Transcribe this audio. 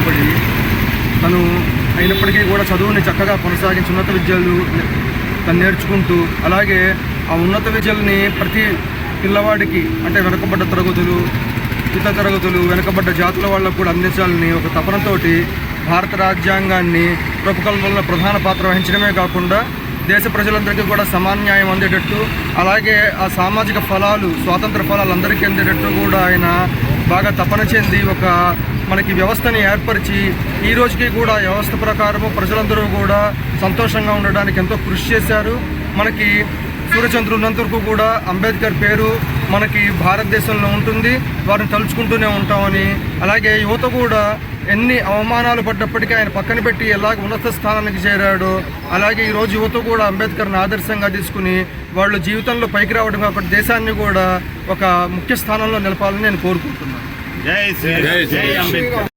పడి తను అయినప్పటికీ కూడా చదువుని చక్కగా కొనసాగించి ఉన్నత విద్యలు తను నేర్చుకుంటూ అలాగే ఆ ఉన్నత విద్యల్ని ప్రతి పిల్లవాడికి అంటే వెనకబడ్డ తరగతులు ఇత తరగతులు వెనకబడ్డ జాతుల వాళ్ళకు కూడా అందించాలని ఒక తపనతోటి భారత రాజ్యాంగాన్ని రూపకల్పనలో ప్రధాన పాత్ర వహించడమే కాకుండా దేశ ప్రజలందరికీ కూడా సమాన్యాయం అందేటట్టు అలాగే ఆ సామాజిక ఫలాలు స్వాతంత్ర ఫలాలు అందరికీ అందేటట్టు కూడా ఆయన బాగా తపన చెంది ఒక మనకి వ్యవస్థని ఏర్పరిచి ఈ రోజుకి కూడా వ్యవస్థ ప్రకారము ప్రజలందరూ కూడా సంతోషంగా ఉండడానికి ఎంతో కృషి చేశారు. మనకి సూర్యచంద్రుడు వరకు కూడా అంబేద్కర్ పేరు మనకి భారతదేశంలో ఉంటుంది. వారిని తలుచుకుంటూనే ఉంటామని అలాగే యువత కూడా ఎన్ని అవమానాలు పడ్డప్పటికీ ఆయన పక్కన పెట్టి ఎలాగ ఉన్నత స్థానానికి చేరాడో అలాగే ఈరోజు యువత కూడా అంబేద్కర్ని ఆదర్శంగా తీసుకుని వాళ్ళు జీవితంలో పైకి రావడం కాబట్టి దేశాన్ని కూడా ఒక ముఖ్య స్థానంలో నిలపాలని నేను కోరుకుంటున్నాను. జై శ్రీ జై అంబేద్కర్.